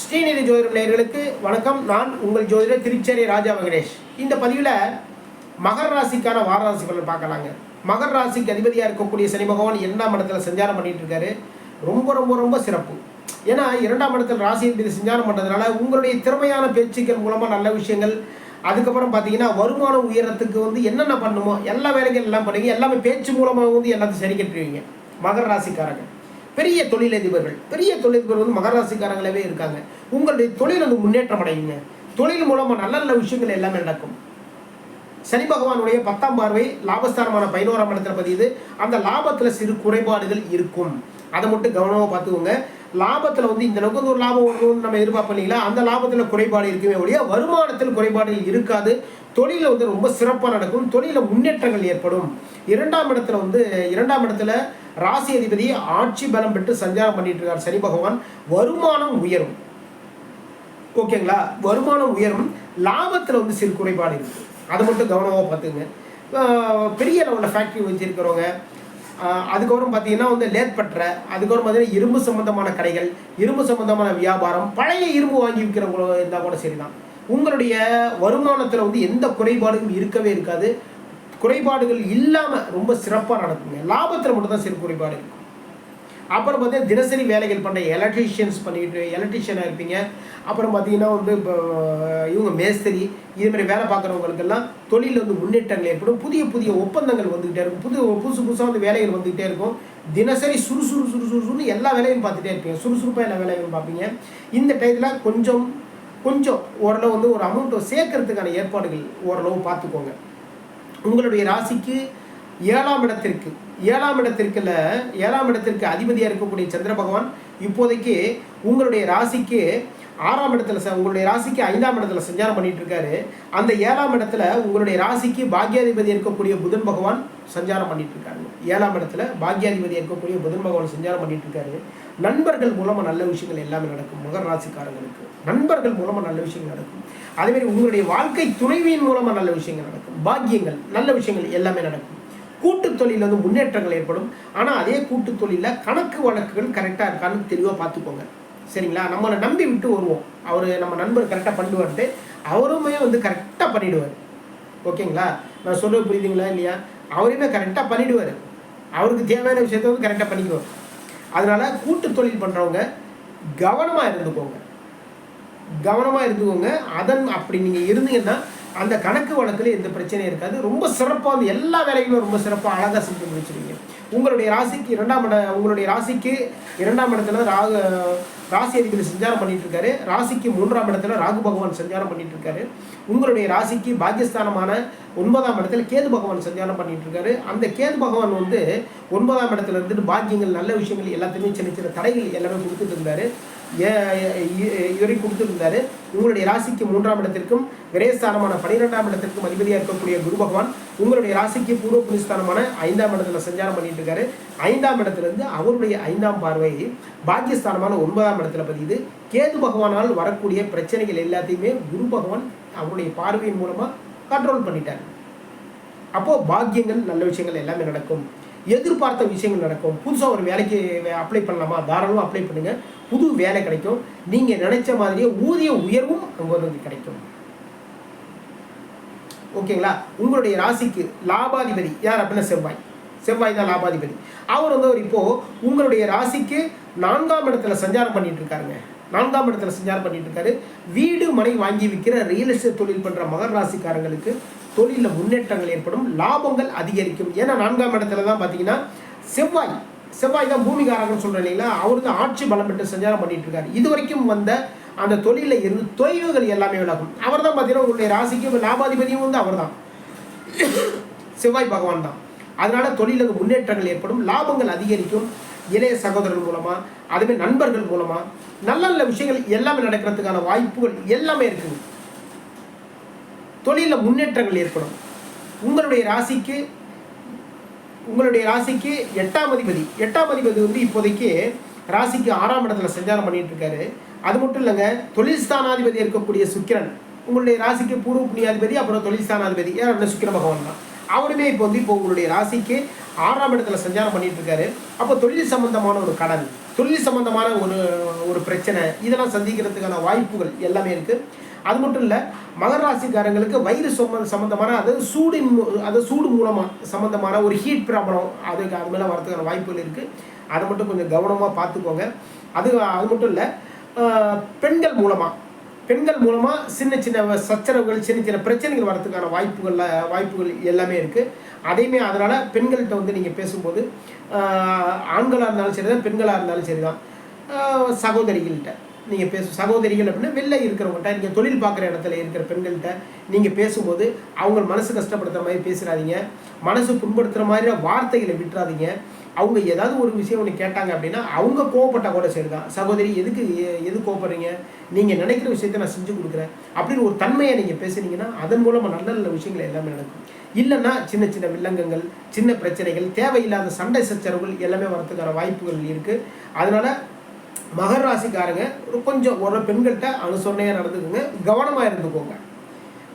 ஸ்ரீநிதி ஜோதிடம் நேயர்களுக்கு வணக்கம். நான் உங்கள் ஜோதிடர் திருச்சேரி ராஜா வெங்கடேஷ் இந்த பதிவில் மகர ராசிக்கான வார ராசி பலன் பார்க்கலாங்க. மகர ராசிக்கு அதிபதியாக இருக்கக்கூடிய சனி பகவான் இரண்டாம் இடத்துல சஞ்சாரம் பண்ணிட்டு இருக்காரு. ரொம்ப ரொம்ப ரொம்ப சிறப்பு. ஏன்னா இரண்டாம் இடத்துல ராசி அதிபதி சஞ்சாரம் பண்ணுறதுனால உங்களுடைய திறமையான பேச்சுக்கள் மூலமாக நல்ல விஷயங்கள் அதுக்கப்புறம் பார்த்தீங்கன்னா வருமானம் உயரத்துக்கு வந்து என்னென்ன பண்ணுமோ எல்லா வேலைகள் எல்லாம் பண்ணுவீங்க. எல்லாமே பேச்சு மூலமாக வந்து எல்லாத்தையும் சரி கட்டுவீங்க மகர ராசிக்காரங்க. பெரிய தொழிலதிபர்கள் பெரிய தொழிலதிபர் வந்து மகராசிக்காரங்களாவே இருக்காங்க. உங்களுடைய தொழில் வந்து முன்னேற்றம் அடையுங்க. தொழில் மூலமாக நல்ல நல்ல விஷயங்கள் எல்லாமே நடக்கும். சனி பகவானுடைய பத்தாம் பார்வை லாபஸ்தானமான பதினோராம் இடத்துல பதியுது. அந்த லாபத்தில் சிறு குறைபாடுகள் இருக்கும். அதை மட்டும் கவனமாக பார்த்துக்கோங்க. லாபத்தில் வந்து இந்த அளவுக்கு வந்து ஒரு லாபம் ஒன்று நம்ம எதிர்பார்ப்போம் இல்லைங்களா? அந்த லாபத்தில் குறைபாடு இருக்குமே ஒழிய வருமானத்தில் குறைபாடுகள் இருக்காது. தொழிலில் வந்து ரொம்ப சிறப்பாக நடக்கும். தொழிலில் முன்னேற்றங்கள் ஏற்படும். இரண்டாம் இடத்துல வந்து இரண்டாம் இடத்துல ராசி அதிபதி ஆட்சி பலம் பெற்று சஞ்சாரம் பண்ணிட்டு இருக்கார். சனி பகவான் வருமானம் உயரும். ஓகேங்களா? வருமானம் உயரும். லாபத்தில் வந்து சிறு குறைபாடு இருக்குது அதை மட்டும் கவனமாக பார்த்துங்க பெரிய லெவலில் ஃபேக்ட்ரி வச்சுருக்கிறவங்க அதுக்கப்புறம் பார்த்தீங்கன்னா வந்து லேத்பற்ற அதுக்கப்புறம் பார்த்தீங்கன்னா இரும்பு சம்பந்தமான கடைகள் இரும்பு சம்பந்தமான வியாபாரம் பழைய இரும்பு வாங்கி விற்கிறவங்க இருந்தால் கூட சரிதான். உங்களுடைய வருமானத்தில் வந்து எந்த குறைபாடும் இருக்கவே இருக்காது. குறைபாடுகள் இல்லாமல் ரொம்ப சிறப்பாக நடக்குங்க. லாபத்தில் மட்டும்தான் சிறு குறைபாடு இருக்கும் அப்புறம் பார்த்தீங்கன்னா தினசரி வேலைகள் பண்ணுற எலக்ட்ரீஷியன்ஸ் பண்ணிட்டு எலக்ட்ரீஷியனாக இருப்பீங்க. அப்புறம் பார்த்தீங்கன்னா வந்து இப்போ இவங்க மேஸ்திரி இது மாதிரி வேலை பார்க்குறவங்களுக்கெல்லாம் தொழிலில் வந்து முன்னேற்றங்கள் ஏற்படும். புதிய புதிய ஒப்பந்தங்கள் வந்துக்கிட்டே இருக்கும். புது புதுசு புதுசாக வந்து வேலைகள் வந்துக்கிட்டே இருக்கும். தினசரி சுறுசுறு சுறுசுறுன்னு எல்லா வேலையும் பார்த்துட்டே இருப்பீங்க. சுறுசுறுப்பாக எல்லா வேலைகளும் பார்ப்பீங்க. இந்த டயத்தில் கொஞ்சம் கொஞ்சம் ஓரளவு வந்து ஒரு அமௌண்ட்டை சேர்க்கறதுக்கான ஏற்பாடுகள் ஓரளவு பார்த்துக்கோங்க. உங்களுடைய ராசிக்கு ஏழாம் இடத்திற்கு ஏழாம் இடத்திற்குல ஏழாம் இடத்திற்கு அதிபதியாக இருக்கக்கூடிய சந்திர பகவான் இப்போதைக்கு உங்களுடைய ராசிக்கு ஆறாம் இடத்துல ச- உங்களுடைய ராசிக்கு ஐந்தாம் இடத்துல சஞ்சாரம் பண்ணிட்டு இருக்காரு. அந்த ஏழாம் இடத்துல உங்களுடைய ராசிக்கு பாக்யாதிபதி இருக்கக்கூடிய புதன் பகவான் சஞ்சாரம் பண்ணிட்டு இருக்காரு. ஏழாம் இடத்துல பாக்யாதிபதி இருக்கக்கூடிய புதன் பகவான் சஞ்சாரம் பண்ணிட்டு இருக்காரு. நண்பர்கள் மூலமாக நல்ல விஷயங்கள் எல்லாமே நடக்கும். மகர ராசிக்காரங்களுக்கு நண்பர்கள் மூலமாக நல்ல விஷயங்கள் நடக்கும். அதேமாதிரி உங்களுடைய வாழ்க்கை துணைவியின் மூலமாக நல்ல விஷயங்கள் நடக்கும். பாக்கியங்கள் நல்ல விஷயங்கள் எல்லாமே நடக்கும். கூட்டுத் தொழிலில் வந்து முன்னேற்றங்கள் ஏற்படும். ஆனால் அதே கூட்டுத் தொழிலில் கணக்கு வழக்குகள் கரெக்டாக இருக்கான்னு தெளிவாக பார்த்துக்கோங்க. சரிங்களா? நம்மளை நம்பி விட்டு வருவோம். அவர் நம்ம நண்பர் கரெக்டாக பண்ணிடுவார்ட்டு அவருமே வந்து கரெக்டாக பண்ணிவிடுவார் ஓகேங்களா? நான் சொல்ல புரியுதுங்களா இல்லையா? அவருமே கரெக்டாக பண்ணிவிடுவார் அவருக்கு தேவையான விஷயத்த வந்து கரெக்டாக பண்ணிக்குவார். அதனால கூட்டு தொழில் பண்ணுறவங்க கவனமாக இருந்துக்கோங்க. கவனமாக இருந்துக்கோங்க. அதன் அப்படி நீங்கள் இருந்தீங்கன்னா அந்த கணக்கு வழக்கில் எந்த பிரச்சனையும் இருக்காது. ரொம்ப சிறப்பாக வந்து எல்லா வேலைகளும் ரொம்ப சிறப்பாக அழகாக செஞ்சு முடிச்சிருவீங்க உங்களுடைய ராசிக்கு இரண்டாம் இட உங்களுடைய ராசிக்கு இரண்டாம் இடத்துல ராகு ராசி அதிபதி சஞ்சாரம் பண்ணிட்டு இருக்காரு ராசிக்கு மூன்றாம் இடத்துல ராகு பகவான் சஞ்சாரம் பண்ணிட்டு இருக்காரு உங்களுடைய ராசிக்கு பாக்கியஸ்தானமான ஒன்பதாம் இடத்துல கேது பகவான் சஞ்சாரம் பண்ணிட்டு இருக்காரு அந்த கேது பகவான் வந்து ஒன்பதாம் இடத்துல இருந்துட்டு பாக்கியங்கள் நல்ல விஷயங்கள் எல்லாத்தையுமே சின்ன சின்ன தடைகள் எல்லாமே கொடுத்துட்டு இருந்தாரு. இதுவரை கொடுத்துருந்தாரு. உங்களுடைய ராசிக்கு மூன்றாம் இடத்திற்கும் விரயஸ்தானமான பனிரெண்டாம் இடத்திற்கும் அதிபதியாக இருக்கக்கூடிய குரு பகவான் உங்களுடைய ராசிக்கு பூர்வ புனிஸ்தானமான ஐந்தாம் இடத்துல சஞ்சாரம் பண்ணிட்டு இருக்காரு ஐந்தாம் இடத்துல இருந்து அவருடைய ஐந்தாம் பார்வை பாக்கியஸ்தானமான ஒன்பதாம் இடத்துல பதியுது. கேது பகவானால் வரக்கூடிய பிரச்சனைகள் எல்லாத்தையுமே குரு பகவான் அவருடைய பார்வையின் மூலமாக கண்ட்ரோல் பண்ணிட்டார். அப்போது பாக்கியங்கள் நல்ல விஷயங்கள் எல்லாமே நடக்கும். எதிர்பார்த்த விஷயங்கள் நடக்கும். புதுசாக ஒரு வேலைக்கு அப்ளை பண்ணலாமா? தாராளமாக அப்ளை பண்ணுங்க. புது வேலை கிடைக்கும். நீங்கள் நினைச்ச மாதிரியே ஊதிய உயர்வும் அங்கே வந்து கிடைக்கும். ஓகேங்களா? உங்களுடைய ராசிக்கு லாபாதிபதி யார் அப்படின்னா செவ்வாய். செவ்வாய் தான் லாபாதிபதி. அவர் வந்து அவர் இப்போது உங்களுடைய ராசிக்கு நான்காம் இடத்துல சஞ்சாரம் பண்ணிட்டு இருக்காருங்க. நான்காம் இடத்துல சஞ்சாரம் பண்ணிட்டு இருக்காரு. வீடு மனை வாங்கி விற்கிற ரியல் எஸ்டேட் தொழில் பண்ணுற மகர் ராசிக்காரங்களுக்கு தொழிலில் முன்னேற்றங்கள் ஏற்படும் லாபங்கள் அதிகரிக்கும். ஏன்னா நான்காம் இடத்துல தான் பார்த்தீங்கன்னா செவ்வாய். செவ்வாய் தான் பூமிகாரகன் சொல்றேன் இல்லைங்களா? அவர் தான் ஆட்சி பலம் பெற்று சஞ்சாரம் பண்ணிட்டு இருக்காரு. இது வரைக்கும் வந்த அந்த தொழிலில் இருந்து தொய்வுகள் எல்லாமே விலகும். அவர் தான் பார்த்தீங்கன்னா உங்களுடைய ராசிக்கு லாபாதிபதியும் வந்து அவர் தான். செவ்வாய் பகவான் தான். அதனால தொழிலுக்கு முன்னேற்றங்கள் ஏற்படும் லாபங்கள் அதிகரிக்கும். இளைய சகோதரர்கள் மூலமா அதுவே நண்பர்கள் மூலமா நல்ல நல்ல விஷயங்கள் எல்லாமே நடக்கிறதுக்கான வாய்ப்புகள் எல்லாமே இருக்குங்க தொழிலில் முன்னேற்றங்கள் ஏற்படும். உங்களுடைய ராசிக்கு உங்களுடைய ராசிக்கு எட்டாம் அதிபதி. எட்டாம் அதிபதி வந்து இப்போதைக்கு ராசிக்கு ஆறாம் இடத்துல சஞ்சாரம் பண்ணிட்டு இருக்காரு அது மட்டும் இல்லைங்க தொழில் ஸ்தானாதிபதி இருக்கக்கூடிய சுக்கிரன். உங்களுடைய ராசிக்கு பூர்வ புண்ணியாதிபதி அப்புறம் தொழில் ஸ்தானாதிபதி. யார் சுக்கிர பகவான் தான். அவருமே இப்போ வந்து இப்போ உங்களுடைய ராசிக்கு ஆறாம் இடத்துல சஞ்சாரம் பண்ணிட்டு இருக்காரு அப்போ தொழில் சம்பந்தமான ஒரு கடன் தொழில் சம்பந்தமான ஒரு ஒரு பிரச்சனை இதெல்லாம் சந்திக்கிறதுக்கான வாய்ப்புகள் எல்லாமே இருக்குது அது மட்டும் இல்லை மகர ராசிக்காரங்களுக்கு வயிறு சம்ம சம்மந்தமான அதாவது சூடு அது அதாவது சூடு மூலமாக சம்மந்தமான ஒரு ஹீட் ப்ராப்ளம் அதுக்கு அது மேலே வரதுக்கான வாய்ப்புகள் இருக்குது அதை மட்டும் கொஞ்சம் கவனமாக பார்த்துக்கோங்க. அது அது மட்டும் இல்லை பெண்கள் மூலமாக பெண்கள் மூலமாக சின்ன சின்ன சச்சரவுகள் சின்ன சின்ன பிரச்சனைகள் வரதுக்கான வாய்ப்புகள் வாய்ப்புகள் எல்லாமே இருக்குது அதையுமே அதனால் பெண்கள்கிட்ட வந்து நீங்கள் பேசும்போது ஆண்களாக இருந்தாலும் சரி தான் பெண்களாக இருந்தாலும் சரி தான் சகோதரிகள்கிட்ட நீங்கள் பேசும் சகோதரிகள் அப்படின்னா வெளில இருக்கிறவங்கள்ட்ட நீங்கள் தொழில் பார்க்குற இடத்துல இருக்கிற பெண்கள்கிட்ட நீங்கள் பேசும்போது அவங்க மனசு கஷ்டப்படுத்துகிற மாதிரி பேசுகிறாதீங்க மனசு புண்படுத்துகிற மாதிரி வார்த்தைகளை விட்டுறாதீங்க. அவங்க ஏதாவது ஒரு விஷயம் ஒன்று கேட்டாங்க அப்படின்னா அவங்க கோவப்பட்டால் கூட சரி தான் சகோதரி எதுக்கு எ- எது கோவப்படுறீங்க? நீங்கள் நினைக்கிற விஷயத்த நான் செஞ்சு கொடுக்குறேன். அப்படின்னு ஒரு தன்மையை நீங்கள் பேசுனீங்கன்னா அதன் மூலமாக நல்ல நல்ல விஷயங்கள் எல்லாமே நடக்கும். இல்லைன்னா சின்ன சின்ன வில்லங்கங்கள் சின்ன பிரச்சனைகள் தேவையில்லாத சண்டை சச்சரவுகள் எல்லாமே வரத்துக்கான வாய்ப்புகள் இருக்குது அதனால் மகர ராசிக்காரங்க ஒரு கொஞ்சம் ஒரு பெண்கள்கிட்ட அனுசரணையாக நடந்துக்குங்க. கவனமாக இருந்துக்கோங்க.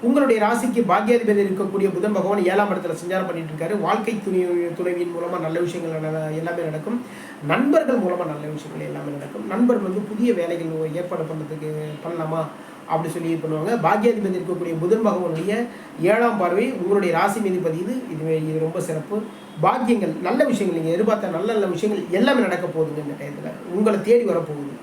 உங்களுடைய ராசிக்கு பாக்கியாதிபதி இருக்கக்கூடிய புதன் பகவான் ஏழாம் இடத்துல சஞ்சாரம் பண்ணிட்டு இருக்காரு வாழ்க்கை துணை துணைவியின் மூலமாக நல்ல விஷயங்கள் நட- எல்லாமே நடக்கும். நண்பர்கள் மூலமாக நல்ல விஷயங்கள் எல்லாமே நடக்கும். நண்பர்கள் வந்து புதிய வேலைகள் ஏற்பாடு பண்ணுறதுக்கு பண்ணலாமா? அப்படி சொல்லி இது பண்ணுவாங்க. பாக்கியாதிபதி இருக்கக்கூடிய புதன் பகவானுடைய ஏழாம் பார்வை உங்களுடைய ராசி மீது பதியுது. இது இது ரொம்ப சிறப்பு. பாக்கியங்கள் நல்ல விஷயங்கள். நீங்கள் எதிர்பார்த்த நல்ல நல்ல விஷயங்கள் எல்லாமே நடக்க போகுதுங்க இந்த டயத்தில். உங்களை தேடி வரப்போகுது.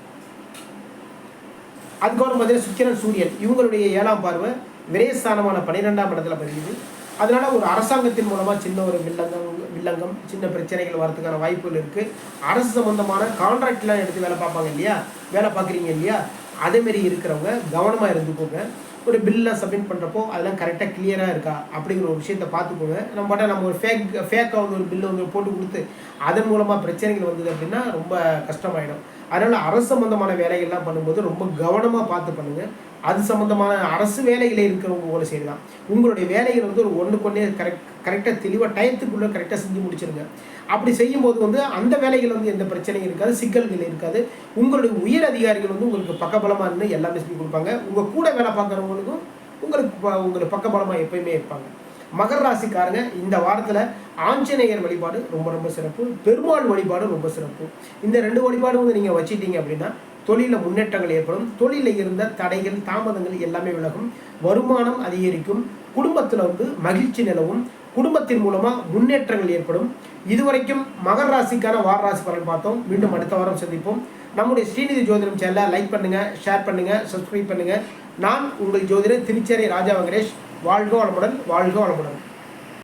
அதுக்கப்புறம் பார்த்தீங்கன்னா சுக்கிரன் சூரியன். இவங்களுடைய ஏழாம் பார்வை விரயஸ்தானமான பன்னிரெண்டாம் இடத்துல பதியுது. அதனால ஒரு அரசாங்கத்தின் மூலமாக சின்ன ஒரு வில்லங்கம் வில்லங்கம் சின்ன பிரச்சனைகள் வரதுக்கான வாய்ப்புகள் இருக்குது அரசு சம்மந்தமான கான்ட்ராக்ட்லாம் எடுத்து வேலை பார்ப்பாங்க இல்லையா? வேலை பார்க்குறீங்க இல்லையா? அதேமாரி இருக்கிறவங்க கவனமாக இருந்துக்கோங்க. ஒரு பில்லாம் சப்மிட் பண்ணுறப்போ அதெல்லாம் கரெக்டாக கிளியராக இருக்கா? அப்படிங்கிற ஒரு விஷயத்தை பார்த்துக்கோங்க. நம்ம பாட்டா நம்ம ஒரு ஃபேக் ஃபேக்காக வந்து ஒரு பில்லு வந்து போட்டு கொடுத்து அதன் மூலமாக பிரச்சனைகள் வந்தது அப்படின்னா ரொம்ப கஷ்டமாயிடும். அதனால் அரசு சம்மந்தமான வேலைகள்லாம் பண்ணும்போது ரொம்ப கவனமாக பார்த்து பண்ணுங்கள் அது சம்மந்தமான அரசு வேலைகளில் இருக்கிறவங்க கூட செய்யலாம். உங்களுடைய வேலைகள் வந்து ஒரு ஒன்று ஒன்றே கரெக்ட் கரெக்டாக தெளிவாக டயத்துக்குள்ளே கரெக்டாக செஞ்சு முடிச்சிருங்க. அப்படி செய்யும்போது வந்து அந்த வேலைகள் வந்து எந்த பிரச்சனையும் இருக்காது சிக்கல்கள் இருக்காது. உங்களுடைய உயர் அதிகாரிகள் வந்து உங்களுக்கு பக்கபலமாக இருந்து எல்லாமே செஞ்சு கொடுப்பாங்க. உங்கள் கூட வேலை பார்க்குறவங்களுக்கும் உங்களுக்கு ப- உங்களுக்கு பக்கபலமாக எப்பயுமே இருப்பாங்க. மகர ராசிக்காரங்க இந்த வாரத்தில் ஆஞ்சநேயர் வழிபாடு ரொம்ப ரொம்ப சிறப்பு. பெருமாள் வழிபாடு ரொம்ப சிறப்பு. இந்த ரெண்டு வழிபாடும் வந்து நீங்கள் வச்சுட்டீங்க அப்படின்னா தொழிலில் முன்னேற்றங்கள் ஏற்படும். தொழிலில் இருந்த தடைகள் தாமதங்கள் எல்லாமே விலகும். வருமானம் அதிகரிக்கும். குடும்பத்தில் வந்து மகிழ்ச்சி நிலவும். குடும்பத்தின் மூலமாக முன்னேற்றங்கள் ஏற்படும். இதுவரைக்கும் மகர ராசிக்கான வார ராசி பலன் பார்த்தோம். மீண்டும் அடுத்த வாரம் சந்திப்போம். நம்முடைய ஸ்ரீநிதி ஜோதிடம் சேனலை லைக் பண்ணுங்கள் ஷேர் பண்ணுங்கள் சப்ஸ்கிரைப் பண்ணுங்கள் நான் உங்கள் ஜோதிடர் திருச்சேரி ராஜா வெங்கடேஷ். வாழ்க வளமுடன் வாழ்க வளமுடன்.